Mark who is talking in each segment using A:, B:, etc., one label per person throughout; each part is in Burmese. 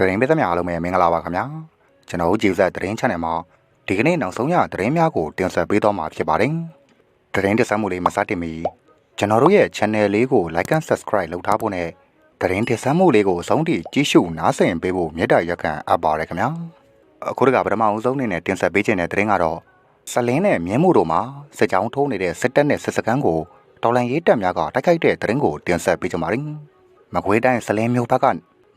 A: တရင်ပေးသမျှအားလုံးပဲမင်္ဂလာပါခင်ဗျာကျွန်တော်တို့ဂျေဇက်တရင် channel မှာဒီကနေ့နောက်ဆုံးရတရင်များကိုတင်ဆက်ပေးသွားမှာဖြစ်ပါတယ်တရင်တက်ဆက်မှုလေးမစတင်မီကျွန်တော်တို့ရဲ့ channel လေးကို like and subscribe လုပ်ထားဖို့နဲ့တရင်တက်ဆက်မှုလေးကိုအဆုံးထိကြည့်ရှုနားဆင်ပေးဖို့မေတ္တာရက်ခံအပ်ပါတယ်ခင်ဗျာအခုတကပထမအဆုံးအနေနဲ့တင်ဆက်ပေးခြင်းတဲ့တရင်ကတော့စလင်းနဲ့မြင်းမှုတို့မှာစစ်ကြောင်းထိုးနေတဲ့စစ်တပ်နဲ့စစ်စခန်းကိုတော်လန်ရေးတပ်များကတိုက်ခိုက်တဲ့တရင်ကိုတင်ဆက်ပေးကြပါမယ်မကွေးတိုင်းစလင်းမျိုးဘက်က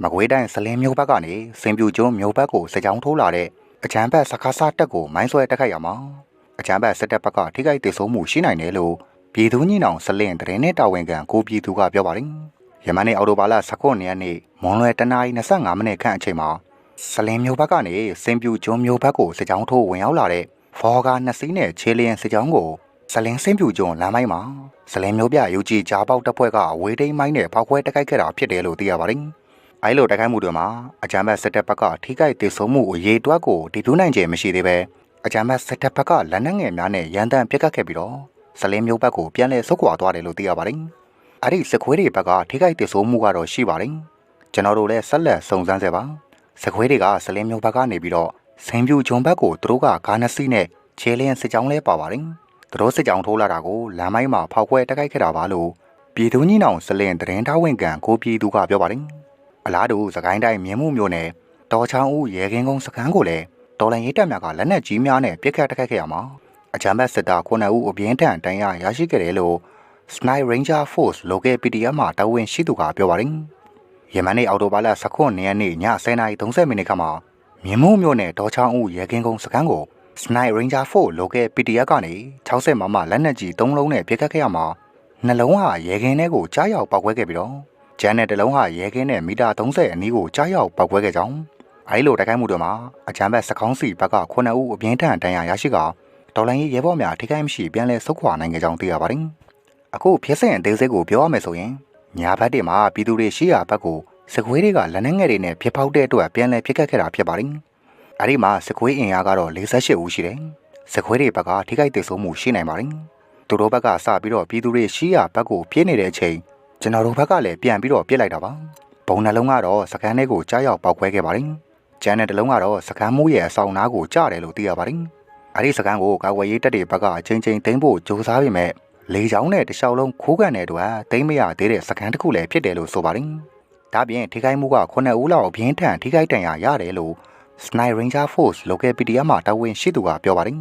A: မကွေးတိုင်းစလင်းမျိုးဘက်ကနေစင်ပြူကျွန်းမျိုးဘက်ကိုစကြောင်းထိုးလာတဲ့အချမ်းဘက်စကားစားတက်ကိုမိုင်းဆွဲတက်ခိုက်ရမှာအချမ်းဘက်စစ်တပ်ဘက်ကထိခိုက်ဒေဆုံးမှုရှိနိုင်တယ်လို့ပြည်သူညီနောင်စလင်းတရင်နဲ့တာဝန်ခံကိုပြည်သူကပြောပါတယ်ယမန်နေ့အော်တိုဘာလ19ရက်နေ့မွန်လွယ်တနာရီ25မိနစ်ခန့်အချိန်မှာစလင်းမျိုးဘက်ကနေစင်ပြူကျွန်းမျိုးဘက်ကိုစကြောင်းထိုးဝင်ရောက်လာတဲ့ဖော်ကာနှစ်စီးနဲ့ခြေလျင်စကြောင်းကိုစလင်းစင်ပြူကျွန်းလမ်းမိုင်းမှာစလင်းမျိုးပြယူကြီးကြားပေါက်တပ်ဖွဲ့ကအဝေးထိန်းမိုင်းနဲ့ဖောက်ခွဲတက်ခိုက်ခဲ့တာဖြစ်တယ်လို့သိရပါတယ် အဲလိုတိုက်ခိုက်မှုတွေမှာအကြမ်းဖက်စစ်တပ်ဘက်ကထိခိုက်ဒေဆုံးမှုအရေးတွက်ကိုတည်ပြုနိုင်ခြင်းမရှိသေးပဲအကြမ်းဖက်စစ်တပ်ဘက်ကလက်နက်ငယ်များနဲ့ရန်တမ်းပစ်ခတ်ခဲ့ပြီးတော့ဇလင်းမျိုးဘက်ကိုပြန်လည်ဆုတ်ခွာသွားတယ်လို့သိရပါတယ်။အဲဒီစစ်ခွေးတွေဘက်ကထိခိုက်ဒေဆုံးမှုကတော့ရှိပါတယ်။ကျွန်တော်တို့လည်းဆက်လက်စုံစမ်းစေပါ။စစ်ခွေးတွေကဇလင်းမျိုးဘက်ကနေပြီးတော့ဆင်ပြူဂျုံဘက်ကိုသူတို့ကကားနှစ်စီးနဲ့ခြေလျင်စစ်ကြောင်းလဲပါပါတယ်။သူတို့စစ်ကြောင်းထိုးလာတာကိုလမ်းမိုင်းမှာဖောက်ခွဲတိုက်ခိုက်ခဲ့တာပါလို့ပြည်သူညီနောင်စလင်တရင်ထားဝင်ကန်ကိုပြည်သူကပြောပါတယ်။ အလားတူစကိုင်းတိုင်းမြင်းမှုမြို့နယ်တော်ချောင်းဦးရဲကင်းကုန်းစခန်းကိုလည်းတော်လန်ရေးတပ်များကလက်နက်ကြီးများနဲ့ပစ်ခတ်တိုက်ခိုက်ခဲ့ရမှာအကြမ်းဖက်စစ်သား9ဦးအပြင်းထန်တန်းရရရှိခဲ့တယ်လို့ Sniper Ranger Force Local PDF မှတာဝန်ရှိသူကပြောပါတယ်။ယမန်နေ့အော်တိုဘာလ19ရက်နေ့ည10:30မိနစ်ခန့်မှာမြင်းမှုမြို့နယ်တော်ချောင်းဦးရဲကင်းကုန်းစခန်းကို Sniper Ranger Force Local PDF ကနေ60မမလက်နက်ကြီး3လုံးနဲ့ပစ်ခတ်ခဲ့ရမှာနှလုံးဟာရဲကင်းထဲကိုကြားရောက်ပောက်ကွဲခဲ့ပြီးတော့ ကျန်းတဲ့တလုံးဟာရဲကင်းနဲ့မီတာ30အနီးကိုကြားရောက်ပောက်ကွဲခဲ့ကြောင်းအဲဒီလိုတိုက်ခိုက်မှုတွေမှာအချမ်းဘက်စကောင်းစီဘက်က9ဦးအပြင်းထန်ဒဏ်ရာရရှိကဒေါ်လာရေးရဲဘော်များထိခိုက်မရှိပြန်လဲဆုတ်ခွာနိုင်ခဲ့ကြောင်းသိရပါတယ်။အခုဖြစ်စဉ်အသေးစိတ်ကိုပြောရမယ်ဆိုရင်ညာဘက်တွေမှာပြည်သူတွေရှိရာဘက်ကိုစကွေးတွေကလက်နက်ငယ်တွေနဲ့ဖြစ်ပေါက်တဲ့အတွက်ပြန်လဲဖြစ်ခဲ့ခဲ့တာဖြစ်ပါတယ်။အဲဒီမှာစကွေးအင်အားကတော့48ဦးရှိတယ်။စကွေးတွေဘက်ကထိခိုက်သေးဆုံးမှုရှိနိုင်ပါတယ်။သူတို့ဘက်ကစပြီးတော့ပြည်သူတွေရှိရာဘက်ကိုပြေးနေတဲ့အချိန် ကျွန်တော်တို့ဘက်ကလည်းပြန်ပြီးတော့ပြစ်လိုက်တာပါဘုံနှလုံးကတော့စကန်းထဲကိုကြားရောက်ပောက်ခွဲခဲ့ပါတယ်ကျန်တဲ့တစ်လုံးကတော့စကန်းမိုးရဲ့အဆောင်နားကိုကြားတယ်လို့သိရပါတယ်အဲ့ဒီစကန်းကိုကာကွယ်ရေးတပ်တွေဘက်ကအချင်းချင်းသိမ်းဖို့ကြိုးစားပေမဲ့လေချောင်းနဲ့တခြားလုံးခိုးကန်တဲ့အတွက်သိမ်းမရသေးတဲ့စကန်းတစ်ခုလည်းဖြစ်တယ်လို့ဆိုပါတယ်ဒါပြင်ထိခိုက်မှုက9ဦးလောက်အပြင်းထန်ထိခိုက်ဒဏ်ရာရတယ်လို့ Sniper Ranger Force Local PDF မှာတာဝန်ရှိသူကပြောပါတယ်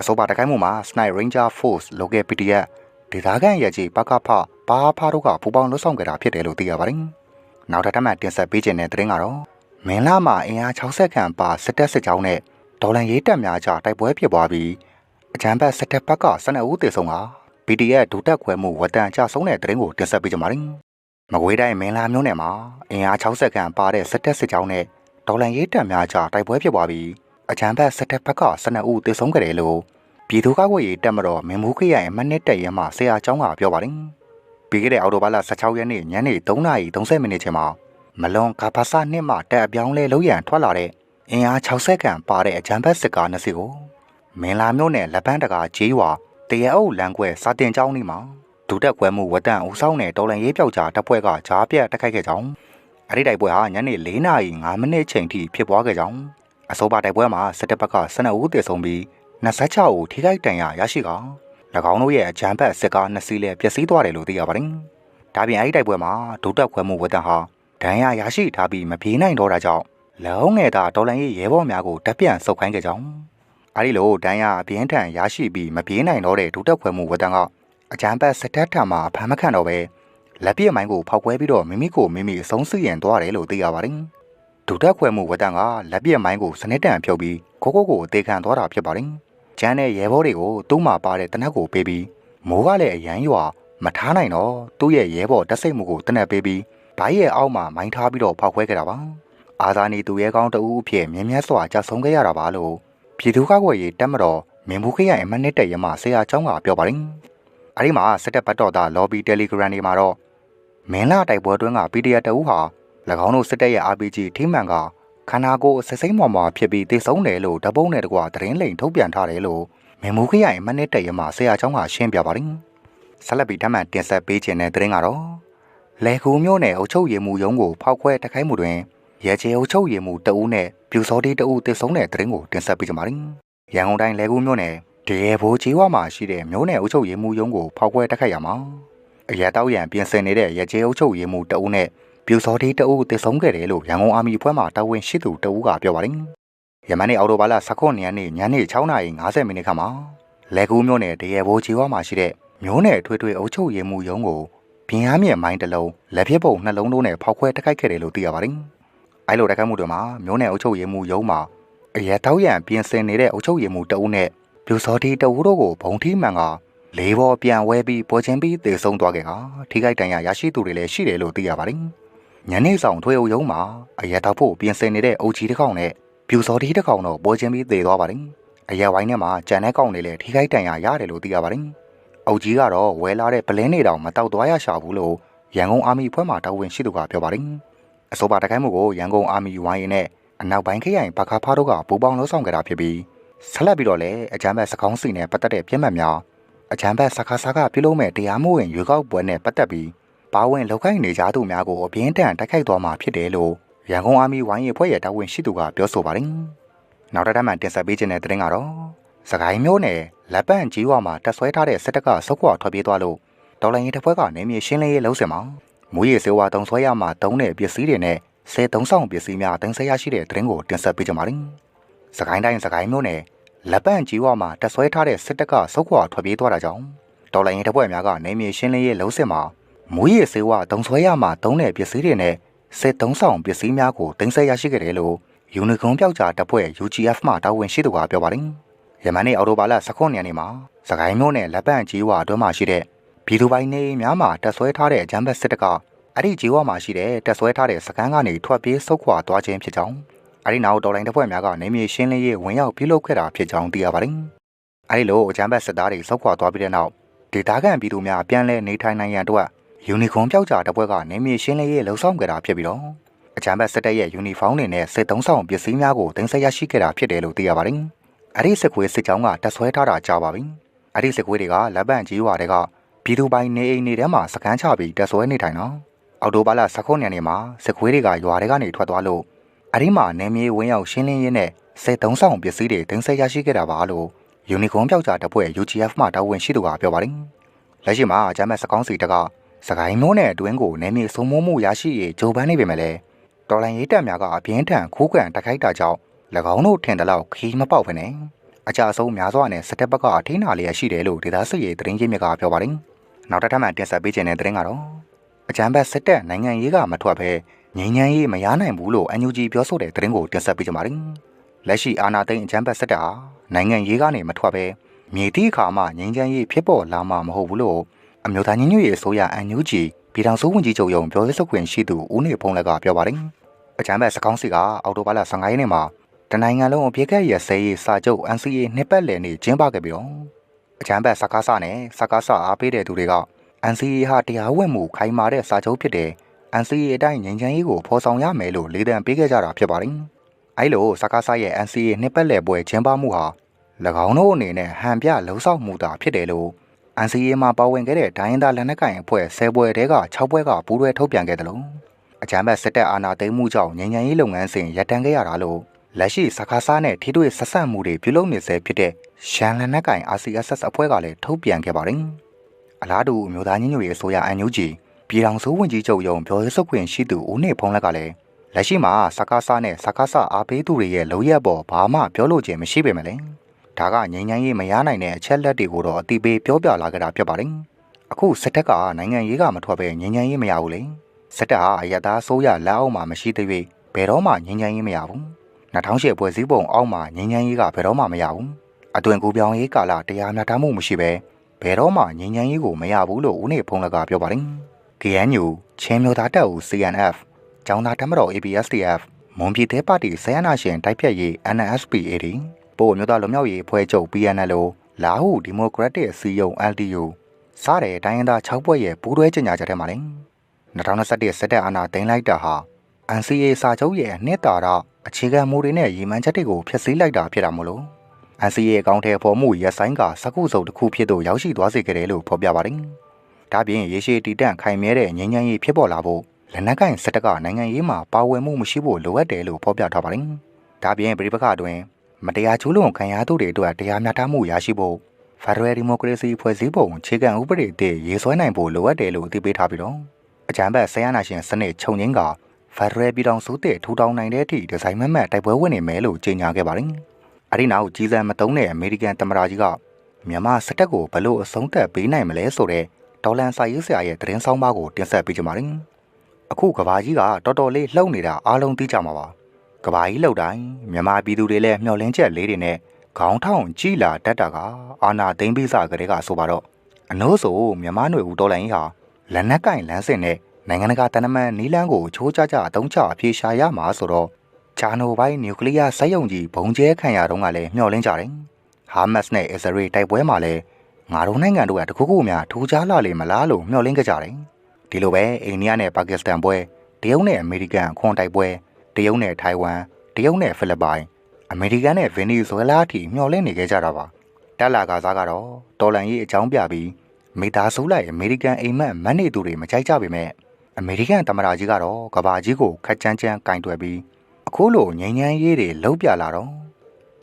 A: အဆိုပါတိုက်ခိုက်မှုမှာ Sniper Ranger Force Local PDF ဒေသခံရဲ့ကြီးပကဖ ဘာဖားတို့ကပူပေါင်းလွတ်ဆောင်ကြတာဖြစ်တယ်လို့သိရပါတယ်။နောက်ထပ်မှတင်ဆက်ပေးခြင်းတဲ့သတင်းကတော့မင်းလာမှာအင်အား60ခန့်ပါစစ်တပ်စစ်ကြောင်းနဲ့ဒေါ်လန်ရေးတပ်များကြားတိုက်ပွဲဖြစ်ပွားပြီးအကြမ်းဖက်စစ်တပ်ဘက်က12ဦးသေဆုံးက BDF ဒုတက်ခွဲမှုဝတန်ကြဆုံးတဲ့သတင်းကိုတင်ဆက်ပေးကြပါမယ်။မကွေးတိုင်းမင်းလာမြို့နယ်မှာအင်အား60ခန့်ပါတဲ့စစ်တပ်စစ်ကြောင်းနဲ့ဒေါ်လန်ရေးတပ်များကြားတိုက်ပွဲဖြစ်ပွားပြီးအကြမ်းဖက်စစ်တပ်ဘက်က12ဦးသေဆုံးခဲ့တယ်လို့ပြည်သူ့ကာကွယ်ရေးတပ်မတော်မင်းမူခရိုင်မနစ်တရဲမှဆရာကျောင်းကပြောပါတယ်။ ပြီးခဲ့တဲ့အောက်တိုဘာလ16ရက်နေ့ညနေ3:30မိနစ်ချိန်မှာမလွန်ကာဖာဆာနှစ်မှတက်အပြောင်းလဲလုံးရန်ထွက်လာတဲ့အင်အား60ခန့်ပါတဲ့အကြမ်းဖက်စစ်ကားနှစ်စီးကိုမင်းလာမျိုးနဲ့လက်ပန်းတကာဂျေးရွာတရအုပ်လမ်းကွဲစာတင်ကျောင်းនេះမှာဒုတက်ကွဲမှုဝတန့်ဦးဆောင်တဲ့တော်လန်ရေးပြောက်ကြားတပ်ဖွဲ့ကဂျားပြတ်တိုက်ခိုက်ခဲ့ကြောင်းအဲ့ဒီတိုက်ပွဲဟာညနေ4:05မိနစ်ချိန်ထိဖြစ်ပွားခဲ့ကြောင်းအဆိုပါတိုက်ပွဲမှာစစ်တပ်ဘက်က12ဦးသေဆုံးပြီး26ဦးထိခိုက်ဒဏ်ရာရရှိက၎ င်းတို့ရဲ့အကြမ်းဖက်စစ်ကားနှစ်စီးလည်းပျက်စီးသွားတယ်လို့သိရပါတယ်။ဒါပြင်အဲဒီတိုက်ပွဲမှာဒုတက်ခွဲမှုဝတ်တန်ဟာဒဏ်ရာရရှိထားပြီးမပြေးနိုင်တော့တာကြောင့်လုံးငယ်သာဒေါ်လန်ရေးရဲဘော်များကိုတပ်ပြန်ဆုတ်ခိုင်းခဲ့ကြောင်းအဲဒီလိုဒဏ်ရာပြင်းထန်ရရှိပြီးမပြေးနိုင်တော့တဲ့ဒုတက်ခွဲမှုဝတ်တန်ကအကြမ်းဖက်စစ်တပ်ထံမှဖမ်းမခံတော့ပဲလက်ပြမိုင်းကိုဖောက်ခွဲပြီးတော့မိမိကိုမိမိအဆုံးစီရင်သွားတယ်လို့သိရပါတယ်။ဒုတက်ခွဲမှုဝတ်တန်ကလက်ပြမိုင်းကိုစနစ်တန်ဖြုတ်ပြီးကိုကိုကိုအသေးခံသွားတာဖြစ်ပါတယ်။ ကျန်းတဲ့ရဲဘော်တွေကိုသူ့မှာပါတဲ့တနက်ကိုပေးပြီးမိုးကလည်းအရန်ရွာမထားနိုင်တော့သူ့ရဲ့ရဲဘော်တက်စိတ်မှုကိုတနက်ပေးပြီးဘိုင်းရဲ့အောက်မှာမိုင်းထားပြီးတော့ဖောက်ခွဲခဲ့တာပါအာသာနီသူရဲကောင်းတဦးအဖြစ်မြင်းမြတ်စွာကြဆုံးခဲ့ရတာပါလို့ပြည်သူ့ကာကွယ်ရေးတပ်မတော်မင်းဘူးခရိုင်အမနစ်တရမဆရာချောင်းကပြောပါတယ်အဲ့ဒီမှာစစ်တပ်ဘတ်တော်သား lobby telegram တွေမှာတော့မင်းလာတိုက်ပွဲတွင်းက PDF တအူးဟာ၎င်းတို့စစ်တပ်ရဲ့ RPG ထိမှန်က ခန္ဓာကိုယ်ဆက်စိမ့်မော်မော်ဖြစ်ပြီးတည်ဆုံးတယ်လို့ဓပုံးနဲ့တကွာသတင်းလိမ်ထုတ်ပြန်ထားတယ်လို့မင်မူခရိုင်မနစ်တရမှာဆရာချောင်းကရှင်းပြပါတယ်။ဆက်လက်ပြီးဓမ္မတင်ဆက်ပေးခြင်းတဲ့သတင်းကတော့လေကူမျိုးနယ်အုပ်ချုပ်ရေးမှုရုံးကိုဖောက်ခွဲတိုက်ခိုက်မှုတွင်ရဲချေအုပ်ချုပ်ရေးမှုတအူးနဲ့ပြူစောတီတအူးတည်ဆုံးတဲ့တရင်ကိုတင်ဆက်ပေးကြပါမယ်။ရန်ကုန်တိုင်းလဲကူးမြို့နယ်ဒေရဘိုးကြီးဝါမှာရှိတဲ့မြို့နယ်အုပ်ချုပ်ရေးမှုရုံးကိုဖောက်ခွဲတိုက်ခိုက်ရမှာအရာတောက်ရန်ပြင်ဆင်နေတဲ့ရဲချေအုပ်ချုပ်ရေးမှုတအူးနဲ့ ပြူစောတီတအူးတည်ဆုံးခဲ့တယ်လို့ရန်ကုန်အာမီအဖွဲ့မှတာဝန်ရှိသူတအူးကပြောပါတယ်။ယမန်နေ့အော်တိုဘာလ19ရက်နေ့ညနေ6:50မိနစ်ခန့်မှာလဲကူးမြို့နယ်ဒေရဘိုးကြီးဝါမှာရှိတဲ့မြို့နယ်ထွေထွေအုပ်ချုပ်ရေးမှုရုံးကိုပြင်းအားမြင့်မိုင်းတစ်လုံးလက်ဖြစ်ပုံနှလုံးတို့နဲ့ဖောက်ခွဲတိုက်ခိုက်ခဲ့တယ်လို့သိရပါတယ်။အဲလိုတိုက်ခိုက်မှုတွေမှာမြို့နယ်အုပ်ချုပ်ရေးမှုရုံးမှာအရဲတောက်ရန်ပြင်ဆင်နေတဲ့အုပ်ချုပ်ရေးမှုတအုပ်နဲ့ပြူစော်တီတအုပ်တို့ကိုဘုံထီမှန်ကလေးဘောပြန်ဝဲပြီးပွဲချင်းပြီးတေဆုံးသွားခဲ့တာထိခိုက်ဒဏ်ရာရရှိသူတွေလည်းရှိတယ်လို့သိရပါတယ်။ ညနေဆောင်ထွေအုပ်ရုံးမှာအရဲတောက်ဖို့ပြင်ဆင်နေတဲ့အုပ်ကြီးတစ်ကောင်နဲ့ပြူစော်တီတစ်ကောင်တော့ပွဲချင်းပြီးတေသွားပါတယ်။အရဲဝိုင်းထဲမှာကြံတဲ့ကောင်တွေလည်းထိခိုက်ဒဏ်ရာရတယ်လို့သိရပါတယ်။အုပ်ကြီးကတော့ဝဲလာတဲ့ပလင်းနေတောင်မတောက်သွားရရှာဘူးလို့ရန်ကုန်အာမီဖွဲ့မှတာဝန်ရှိသူကပြောပါတယ်။အဆိုပါတခိုင်းမှုကိုရန်ကုန်အာမီဝိုင်းရင်နဲ့အနောက်ပိုင်းခရိုင်ဘခါဖားတို့ကပူးပေါင်းလှုပ်ဆောင်ကြတာဖြစ်ပြီးဆက်လက်ပြီးတော့လည်းအကြမ်းဖက်စကောင်းစီနဲ့ပတ်သက်တဲ့ပြစ်မှတ်များအကြမ်းဖက်စကားစားကပြုလုပ်မဲ့တရားမှုဝင်ရွေးကောက်ပွဲနဲ့ပတ်သက်ပြီး ပါဝင်လောက်ကိုင်းနေကြသူများကိုအပြင်းထန်တိုက်ခိုက်သွားမှာဖြစ်တယ်လို့ရန်ကုန်အာမီဝိုင်းရင်ဖွဲ့ရဲ့တာဝန်ရှိသူကပြောဆိုပါတယ်။နောက်တစ်ထပ်မှတင်ဆက်ပေးခြင်းတဲ့သတင်းကတော့စကိုင်းမျိုးနယ်လက်ပန့်ကြီးဝါမှာတက်ဆွဲထားတဲ့စစ်တပ်ကစုပ်ခွာထွက်ပြေးသွားလို့တော်လိုင်းရင်တစ်ဖွဲ့ကနေမြေရှင်းလင်းရေးလှုပ်ဆောင်မှာမူရည်စေဝါတုံဆွဲရမှာတုံးတဲ့ပစ္စည်းတွေနဲ့စေတုံးဆောင်ပစ္စည်းများတင်ဆက်ရရှိတဲ့သတင်းကိုတင်ဆက်ပေးကြပါမယ်။စကိုင်းတိုင်းစကိုင်းမြို့နယ်လက်ပန့်ကြီးဝါမှာတက်ဆွဲထားတဲ့စစ်တပ်ကစုပ်ခွာထွက်ပြေးသွားတာကြောင့်တော်လိုင်းရင်တစ်ဖွဲ့များကနေမြေရှင်းလင်းရေးလှုပ်ဆောင်မှာ မူရည်စေဝါတုံဆွဲရမှာတုံးတဲ့ပစ္စည်းတွေနဲ့စေတုံးဆောင်ပစ္စည်းများကိုတင်ဆက်ရရှိခဲ့တယ်လို့ယူနီကွန်ပြောက်ကြားတပ်ဖွဲ့ UGF မှတာဝန်ရှိသူကပြောပါတယ်။ယမန်နေ့အော်တိုဘာလ19ရက်နေ့မှာစကိုင်းမြို့နယ်လက်ပန့်ကြီးဝါအတွင်းမှာရှိတဲ့ပြည်သူပိုင်နေများမှာတက်ဆွဲထားတဲ့အကြမ်းဖက်စစ်တပ်ကအဲ့ဒီဂျီဝါမှာရှိတဲ့တက်ဆွဲထားတဲ့စကန်းကနေထွက်ပြေးဆုတ်ခွာသွားခြင်းဖြစ်ကြောင်းအဲ့ဒီနောက်တော်လိုင်းတပ်ဖွဲ့များကနေမြေရှင်းလင်းရေးဝင်ရောက်ပြုလုပ်ခဲ့တာဖြစ်ကြောင်းသိရပါတယ်။အဲ့ဒီလိုအကြမ်းဖက်စစ်သားတွေဆုတ်ခွာသွားပြီးတဲ့နောက်ဒေတာကန်ပြည်သူများပြန်လည်နေထိုင်နိုင်ရန်အတွက် ယူနီကွန်ပြောက်ကြားတပ်ဖွဲ့ကနေမြေရှင်းလင်းရေးလှုံ့ဆော်ခဲ့တာဖြစ်ပြီးတော့အကြမ်းဖက်စစ်တပ်ရဲ့ယူနီဖောင်းတွေနဲ့စစ်သုံးဆောင်ပစ္စည်းများကိုတင်ဆက်ရရှိခဲ့တာဖြစ်တယ်လို့သိရပါတယ်။အဲ့ဒီစစ်ခွေးစစ်ကြောင်းကတက်ဆွဲထားတာကြားပါပြီ။အဲ့ဒီစစ်ခွေးတွေကလက်ပန့်ကြီးဝါတွေကပြည်သူပိုင်နေအိမ်တွေထဲမှာစကန်းချပြီးတက်ဆွဲနေထိုင်တော့အော်တိုဘာလ19ရက်နေ့မှာစစ်ခွေးတွေကရွာတွေကနေထွက်သွားလို့အဲ့ဒီမှာနေမြေဝင်းရောက်ရှင်းလင်းရင်းနဲ့စစ်သုံးဆောင်ပစ္စည်းတွေတင်ဆက်ရရှိခဲ့တာပါလို့ယူနီကွန်ပြောက်ကြားတပ်ဖွဲ့ UGF မှတာဝန်ရှိသူကပြောပါတယ်။လက်ရှိမှာဂျမ်းမတ်စကောင်းစီတက စကိုင်းမိုးနဲ့အတွင်းကိုနေမြေစုံမိုးမှုရရှိရေးဂျိုးပန်းနေပေမဲ့လည်းတော်လိုင်းရေးတပ်များကအပြင်းထန်ခိုးကွံတိုက်ခိုက်တာကြောင့်၎င်းတို့ထင်တယ်လို့ခီးမပေါက်ဖ ೇನೆ အကြအဆုံးများစွာနဲ့စတက်ဘက်ကထိန်းနာလျက်ရှိတယ်လို့ဒေသစစ်ရေးသတင်းကြီးမြစ်ကပြောပါတယ်။နောက်တစ်ထပ်မှတင်ဆက်ပေးခြင်းတဲ့သတင်းကတော့အကြမ်းဖက်စစ်တပ်နိုင်ငံရေးကမထွက်ဘဲငြိမ်းချမ်းရေးမရနိုင်ဘူးလို့အန်ယူဂျီပြောဆိုတဲ့သတင်းကိုတင်ဆက်ပေးကြပါမယ်။လက်ရှိအာဏာသိမ်းအကြမ်းဖက်စစ်တပ်ဟာနိုင်ငံရေးကနေမထွက်ဘဲမြေတီးခါမှငြိမ်းချမ်းရေးဖြစ်ပေါ်လာမှာမဟုတ်ဘူးလို့ အမျိုးသားညီညွတ်ရေးအစိုးရအန်ယူဂျီပြည်ထောင်စုဝန်ကြီးချုပ်ရုံပြောရေးဆိုခွင့်ရှိသူဦးနေဖုံးလက်ကပြောပါတယ်။အကြမ်းဖက်စကောင်းစီကအော်တိုဘာလ15ရက်နေ့မှာတနိုင်ငံလုံးအပြစ်ကဲ့ရစဲရေးစာချုပ် NCA နှစ်ပတ်လည်နေ့ကျင်းပခဲ့ပြီးတော့အကြမ်းဖက်စကားစနဲ့စကားစအားပေးတဲ့သူတွေက NCA ဟာတရားဝင်မှုခိုင်မာတဲ့စာချုပ်ဖြစ်တယ် NCA အတိုင်းငြိမ်းချမ်းရေးကိုဖော်ဆောင်ရမယ်လို့လေးတန်းပေးခဲ့ကြတာဖြစ်ပါတယ်။အဲလိုစကားစရဲ့ NCA နှစ်ပတ်လည်ပွဲကျင်းပမှုဟာ၎င်းတို့အနေနဲ့ဟန်ပြလှုံ့ဆော်မှုတာဖြစ်တယ်လို့ NCA မှာပါဝင်ခဲ့တဲ့ဒိုင်းသားလက်နက်ကိုင်အဖွဲ့10ပွဲတဲက6ပွဲကပူးတွဲထုတ်ပြန်ခဲ့တယ်လို့အကြမ်းဖက်စစ်တပ်အာဏာသိမ်းမှုကြောင့်ငြိမ်းချမ်းရေးလုပ်ငန်းစဉ်ရပ်တန့်ခဲ့ရတာလို့လက်ရှိစကားစားနဲ့ထိတွေ့ဆက်ဆံမှုတွေပြုလုပ်နေစေဖြစ်တဲ့ရှန်လန်နက်ကင် RCSS အဖွဲ့ကလည်းထုတ်ပြန်ခဲ့ပါတယ်။အလားတူအမျိုးသားညီညွတ်ရေးအစိုးရအန်ယူဂျီပြည်ထောင်စုဝန်ကြီးချုပ်ရုံပြောရေးဆိုခွင့်ရှိသူဦးနေဖုံးလက်ကလည်းလက်ရှိမှာစကားစားနဲ့စကားစားအားပေးသူတွေရဲ့လုံရက်ပေါ်ဘာမှပြောလို့ခြင်းမရှိပေမဲ့လည်း ဒါကငြိမ်းချမ်းရေးမရနိုင်တဲ့အချက်လက်တွေကိုတော့အတိပေးပြောပြလာကြတာဖြစ်ပါတယ်။အခုစစ်တပ်ကနိုင်ငံရေးကမထွက်ဘဲငြိမ်းချမ်းရေးမရဘူးလေ။စစ်တပ်ဟာအရသာဆိုးရလက်အောက်မှာမရှိသေး၍ဘယ်တော့မှငြိမ်းချမ်းရေးမရဘူး။2008ပွဲစည်းပုံအောက်မှာငြိမ်းချမ်းရေးကဘယ်တော့မှမရဘူး။အတွင်ကူပြောင်းရေးကာလတရားမျှတမှုမရှိဘဲဘယ်တော့မှငြိမ်းချမ်းရေးကိုမရဘူးလို့ဦးနေဖုံးလကပြောပါတယ်။ KNU ချင်းမျိုးသားတပ်ဦး CNF ကျောင်းသားတမတော် ABSDF မွန်ပြည်သေးပါတီဆယနာရှင်တိုက်ဖြတ်ရေး NSPAD ပို့မျိုးသားလူမျိုးရေးဖွဲ့ချုပ် PNL လာဟုဒီမိုကရက်တစ်စီယုံ LDU စတဲ့တိုင်းရင်းသား6ဘွဲ့ရဲ့ပူးတွဲကြေညာချက်ထဲမှာလည်း2021စစ်တပ်အာဏာသိမ်းလိုက်တာဟာ NCA စာချုပ်ရဲ့နှစ်တာတော့အခြေခံမူတွေနဲ့ရည်မှန်းချက်တွေကိုဖျက်ဆီးလိုက်တာဖြစ်တာမို့လို့ NCA အကောင့်ထဲပေါ်မှုရက်ဆိုင်ကစကုစုံတစ်ခုဖြစ်သို့ရောက်ရှိသွားစေခဲ့တယ်လို့ဖော်ပြပါတယ်။ဒါပြင်ရေရှည်တည်တံ့ခိုင်မြဲတဲ့ငြိမ်းချမ်းရေးဖြစ်ပေါ်လာဖို့လက်နက်ကင်စစ်တပ်ကနိုင်ငံရေးမှာပါဝင်မှုမရှိဖို့လိုအပ်တယ်လို့ဖော်ပြထားပါတယ်။ဒါပြင်ပြည်ပခအတွင်း မတရားကျူးလွန်ခံရသူတွေအတွက်တရားမျှတမှုရရှိဖို့ဖက်ဒရယ်ဒီမိုကရေစီဖွဲ့စည်းပုံခြေခံဥပဒေတည်ရေးဆွဲနိုင်ဖို့လိုအပ်တယ်လို့အသိပေးထားပြီးတော့အကြံဘက်ဆရာနာရှင်စနစ်ခြုံငင်းကဖက်ဒရယ်ပြည်ထောင်စုတည်ထူထောင်နိုင်တဲ့အထိဒီဇိုင်းမမတ်တိုက်ပွဲဝင်နေမယ်လို့ကြေညာခဲ့ပါတယ်။အဲဒီနောက်ကြီးစံမတုံးတဲ့အမေရိကန်သမ္မတကြီးကမြန်မာစစ်တပ်ကိုဘလို့အဆုံးသတ်ပေးနိုင်မလဲဆိုတဲ့ဒေါ်လန်စာရေးဆရာရဲ့သတင်းဆောင်ပါကိုတင်ဆက်ပေးကြပါမယ်။အခုကဘာကြီးကတော်တော်လေးလှုပ်နေတာအားလုံးသိကြမှာပါ။ ကဘာကြီးလှုပ်တိုင်းမြန်မာပြည်သူတွေလည်းမျှော်လင့်ချက်လေးတွေနဲ့ခေါင်းထောင်ကြည်လာတတ်တာကအာနာသိမ့်ပိစကလေးကဆိုပါတော့အနိုးဆိုမြန်မာຫນွေဦးတော်လိုင်းဟာလက်နက်ကင်လမ်းစဉ်နဲ့နိုင်ငံတကာတနမန်နီလန်းကိုချိုးကြကြအတုံးချအပြေရှာရမှာဆိုတော့ဂျာနိုဘိုင်းနျူကလ িয়ার စက်ရုံကြီးဘုံကျဲခံရတော့ကလည်းမျှော်လင့်ကြတယ်။ဟာမတ်စ်နဲ့အစ္စရေးတိုက်ပွဲမှာလည်းငါတို့နိုင်ငံတို့ကတခုခုများထူးခြားလာလေမလားလို့မျှော်လင့်ကြကြတယ်။ဒီလိုပဲအိန္ဒိယနဲ့ပါကစ္စတန်ပွဲတရုတ်နဲ့အမေရိကန်ခွန်တိုက်ပွဲတ ရုတ်နဲ့ထိုင်ဝမ်တရုတ်နဲ့ဖိလစ်ပိုင်အမေရိကန်နဲ့ဗင်နီဇွဲလားအထိမျှော်လင့်နေခဲ့ကြတာပါတက်လာကစားကတော့တော်လန်ရေးအကြောင်းပြပြီးမိသားစုလိုက်အမေရိကန်အိမ်မက်မန်နေသူတွေမကြိုက်ကြပေမဲ့အမေရိကန်သမ္မတကြီးကတော့ကဘာကြီးကိုခက်ချမ်းချမ်းကင်တွယ်ပြီးအခုလိုငြိမ်းချမ်းရေးတွေလှုပ်ပြလာတော့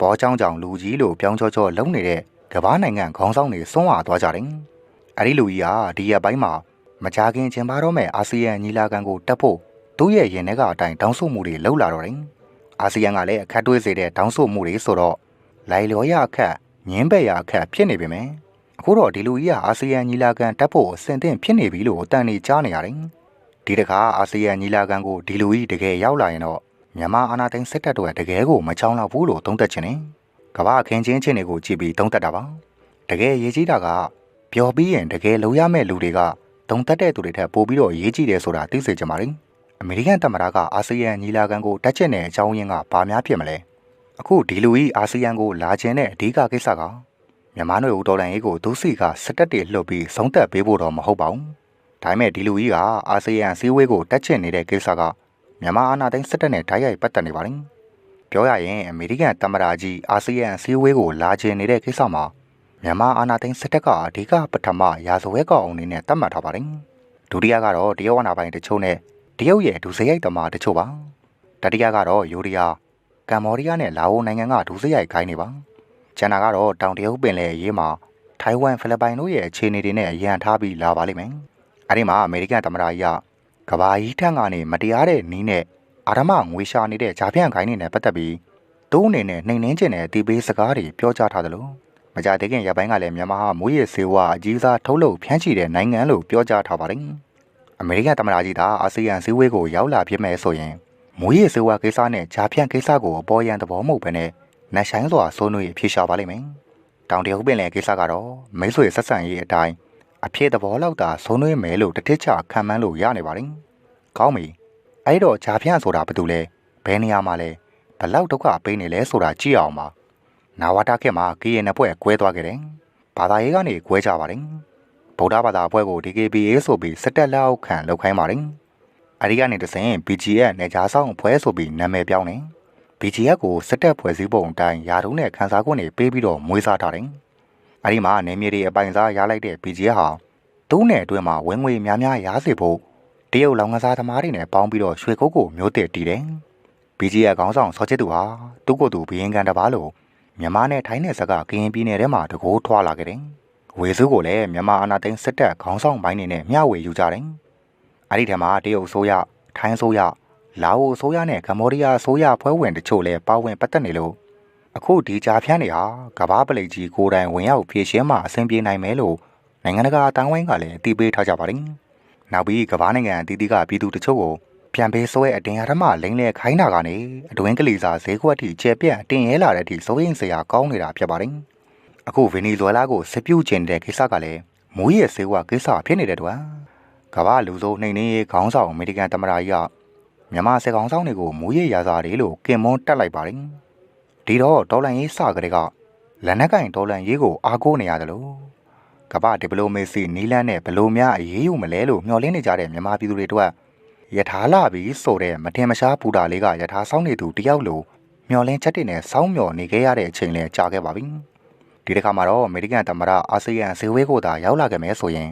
A: ဘောချောင်းကြောင်လူကြီးလို့ပြောင်းချောချောလုံနေတဲ့ကဘာနိုင်ငံခေါင်းဆောင်တွေစွန့်ဝါသွားကြတယ်။အဲဒီလူကြီးဟာဒီရက်ပိုင်းမှာမကြခင်ကျင်းပတော့မဲ့အာဆီယံညီလာခံကိုတက်ဖို့ သူ့ရဲ့ရင်ထဲကအတိုင်းတောင်းဆိုမှုတွေလှုပ်လာတော့တယ်။အာဆီယံကလည်းအခက်တွေးစေတဲ့တောင်းဆိုမှုတွေဆိုတော့လိုက်လျော်ရအခက်ညင်းပယ်ရအခက်ဖြစ်နေပေမယ့်အခုတော့ဒီလူကြီးကအာဆီယံညီလာခံတက်ဖို့အဆင်သင့်ဖြစ်နေပြီလို့အတန်နေကြားနေရတယ်။ဒီတခါအာဆီယံညီလာခံကိုဒီလူကြီးတကယ်ရောက်လာရင်တော့မြန်မာအာဏာသိမ်းစစ်တပ်တို့ကတကယ်ကိုမချောင်းတော့ဘူးလို့သုံးသပ်ချင်တယ်။ကမ္ဘာအခင်းချင်းချင်းတွေကိုကြည့်ပြီးသုံးသပ်တာပါ။တကယ်ရေးကြီးတာကပျော်ပြီးရင်တကယ်လုံးရမဲ့လူတွေကသုံးသပ်တဲ့သူတွေထက်ပိုပြီးတော့ရေးကြည့်တယ်ဆိုတာသိစေချင်ပါတယ်။ အမေရိကန်သမ္မတကအာဆီယံညီလာခံကိုတက်ချက်တဲ့အကြောင်းရင်းကဘာများဖြစ်မလဲ။အခုဒီလူကြီးအာဆီယံကိုလာခြင်းတဲ့အဓိကကိစ္စကမြန်မာ့နယ်ဦးတော်လန်ရေးကိုဒုစီကစတက်တွေလှုပ်ပြီးဆုံးသက်ပေးဖို့တော့မဟုတ်ပါဘူး။ဒါပေမဲ့ဒီလူကြီးကအာဆီယံစည်းဝေးကိုတက်ချင်နေတဲ့ကိစ္စကမြန်မာအာဏာသိမ်းစစ်တပ်နဲ့ဓာတ်ရိုက်ပတ်သက်နေပါတယ်။ပြောရရင်အမေရိကန်သမ္မတကြီးအာဆီယံစည်းဝေးကိုလာချင်နေတဲ့ကိစ္စမှာမြန်မာအာဏာသိမ်းစစ်တပ်ကအဓိကပထမရာဇဝဲကောင်အနေနဲ့သတ်မှတ်ထားပါတယ်။ဒုတိယကတော့တရုတ်အာဏာပိုင်တချို့နဲ့ တရုတ်ရဲ့ဒုစရိုက်သမားတချို့ပါ။တတိယကတော့ယူရီးယားကမ္ဘောဒီးယားနဲ့လာအိုနိုင်ငံကဒုစရိုက်ခိုင်းနေပါ။ကျန်တာကတော့တောင်တရုတ်ပင်လယ်ရေးမှာထိုင်ဝမ်ဖိလစ်ပိုင်တို့ရဲ့အခြေအနေတွေနဲ့ရန်ထားပြီးလာပါလိမ့်မယ်။အဲဒီမှာအမေရိကန်သမ္မတကြီးကကဘာကြီးထက်ကနေမတရားတဲ့နီးနဲ့အာရမငွေရှာနေတဲ့ဂျာပြန့်ခိုင်းနေနဲ့ပတ်သက်ပြီးသူ့အနေနဲ့နှိမ်နှင်းကျင်တဲ့အတီးပေးစကားတွေပြောကြားထားသလိုမကြသေးခင်ရပိုင်းကလည်းမြန်မာဟာမွေးရစေဝါအကြီးစားထုတ်လုပ်ဖြန့်ချီတဲ့နိုင်ငံလို့ပြောကြားထားပါတယ်။ အမေရိကန်သမ္မတကြီးသာအာဆီယံစည်းဝေးကိုရောက်လာဖြစ်မဲ့ဆိုရင်မွေးရစေဝါကိစ္စနဲ့ဂျာဖြန့်ကိစ္စကိုအပေါ်ယံသဘောမဟုတ်ဘဲနဲ့နှဆိုင်စွာစိုးနွေးဖြေရှာပါလိမ့်မယ်။တောင်တရုတ်ပင်လယ်ကိစ္စကတော့မိတ်ဆွေဆက်ဆံရေးအတိုင်းအဖြစ်သဘောလောက်သာစိုးနွေးမယ်လို့တတိချခံမှန်းလို့ရနေပါတယ်။ကောင်းပြီ။အဲ့တော့ဂျာဖြန့်ဆိုတာဘာတူလဲ။ဘယ်နေရာမှာလဲ။ဘလောက်ဒုက္ခပေးနေလဲဆိုတာကြည့်အောင်ပါ။နာဝတာခေတ်မှာကီယန်နဖွဲ့ကွဲသွားခဲ့တယ်။ဘာသာရေးကနေကွဲကြပါတယ်။ ဗုဒ္ဓဘာသာအဖွဲ့ကို DKBA ဆိုပြီးစစ်တပ်လက်အောက်ခံလောက်ခိုင်းပါတယ်။အဲဒီကနေတဆင် BGF နေကြားဆောင်အဖွဲ့ဆိုပြီးနာမည်ပြောင်းတယ်။ BGF ကိုစစ်တပ်ဖွဲ့စည်းပုံအတိုင်းယာတုံးနဲ့ခန်းစားခွင့်တွေပေးပြီးတော့မွေးစားထားတယ်။အဲဒီမှာနေမြေတွေအပိုင်စားရလိုက်တဲ့ BGF ဟာသူ့နယ်အတွင်းမှာဝင်ငွေများများရစေဖို့တရုတ်လောင်ကစားသမားတွေနဲ့ပေါင်းပြီးတော့ရွှေကုတ်ကိုမျိုးတည်တည်တယ်။ BGF ခေါင်းဆောင်စောချစ်သူဟာသူ့ကိုယ်သူဘီရင်ကန်တပါလို့မြန်မာနဲ့ထိုင်းနယ်စပ်ကကရင်ပြည်နယ်ထဲမှာတကိုးထွာလာခဲ့တယ်။ ဝေစုကိုလည်းမြန်မာအာဏာသိမ်းစစ်တပ်ခေါင်းဆောင်ပိုင်းနေနဲ့မျှဝေယူကြတယ်။အဲဒီထဲမှာတရုတ်အစိုးရ၊ထိုင်းအစိုးရ၊လာအိုအစိုးရနဲ့ကမ္ဘောဒီးယားအစိုးရဖွဲ့ဝင်တချို့လည်းပါဝင်ပတ်သက်နေလို့အခုဒီကြားဖြန်းတွေဟာကဘာပလိတ်ကြီးကိုယ်တိုင်ဝင်ရောက်ဖြည့်ရှင်းမှအဆင်ပြေနိုင်မယ်လို့နိုင်ငံတကာအတိုင်းဝိုင်းကလည်းအသိပေးထားကြပါတယ်။နောက်ပြီးကဘာနိုင်ငံအသီးသီးကပြည်သူတချို့ကိုပြန်ပေးဆွဲအတင်းအဓမ္မလိမ့်လေခိုင်းတာကနေအတွင်းကလေးစာဈေးကွက်ထိကျဲပြန့်တင်ရဲလာတဲ့အထိစိုးရိမ်စရာကောင်းနေတာဖြစ်ပါတယ်။ အခုဗင်နီဇွဲလားကိုစစ်ပြုတ်ကျင်တဲ့ကိစ္စကလည်းမူရရဲ့ဈေးကွက်ကိစ္စဖြစ်နေတဲ့တွင်ကမ္ဘာလူစိုးနှိမ်နှင်းရေးခေါင်းဆောင်အမေရိကန်သမ္မတကြီးကမြန်မာစစ်ကောင်ဆောင်တွေကိုမူရရစာတွေလို့ကင်မွန်းတက်လိုက်ပါတယ်။ဒီတော့ဒေါ်လာရေးစကလေးကလက်နက်ကင်ဒေါ်လာရေးကိုအားကိုးနေရတယ်လို့ကမ္ဘာဒီပလိုမေစီနီလန်းနဲ့ဘလို့များအရေးယူမလဲလို့မျှော်လင့်နေကြတဲ့မြန်မာပြည်သူတွေအတွက်ယထာလာပြီးဆိုတဲ့မတင်မရှားပူတာလေးကယထာဆောင်နေသူတယောက်လိုမျောလင်းချက်တွေနဲ့စောင်းမျောနေခဲ့ရတဲ့အချိန်လည်းကြာခဲ့ပါပြီ။ ဒီတစ်ခါမှာတော့အမေရိကန်သမ္မတအာဆီယံဇေဝေးကိုသာရောက်လာခဲ့မယ်ဆိုရင်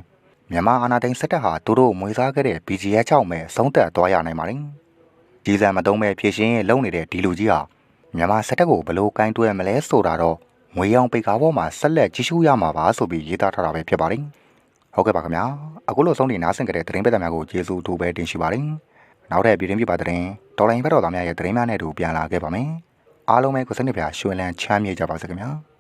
A: မြန်မာအာဏာသိမ်းစစ်တပ်ဟာသူတို့မွေးစားခဲ့တဲ့ BGF ကြောင့်ပဲဆုံးသက်သွားရနိုင်ပါတယ်။ကြီးစံမတုံးပဲဖြည့်ရှင်းလုံနေတဲ့ဒီလူကြီးဟာမြန်မာစစ်တပ်ကိုဘလို့ကင်တွယ်မလဲဆိုတာတော့ငွေရောင်ပိတ်ကားပေါ်မှာဆက်လက်ကြီးရှုရမှာပါဆိုပြီးရေးသားထားတာပဲဖြစ်ပါတယ်။ဟုတ်ကဲ့ပါခင်ဗျာ။အခုလိုဆုံးနေနားဆင်ကြတဲ့သတင်းပသက်များကိုကျေးဇူးတူပဲတင်ရှိပါတယ်။နောက်တဲ့ပြည်တွင်းပြပါသတင်းတော်လိုင်းဘက်တော်သားများရဲ့သတင်းများနဲ့အတူပြန်လာခဲ့ပါမယ်။အားလုံးပဲကိုစနစ်ပြရွှေလန်းချမ်းမြေ့ကြပါစေခင်ဗျာ။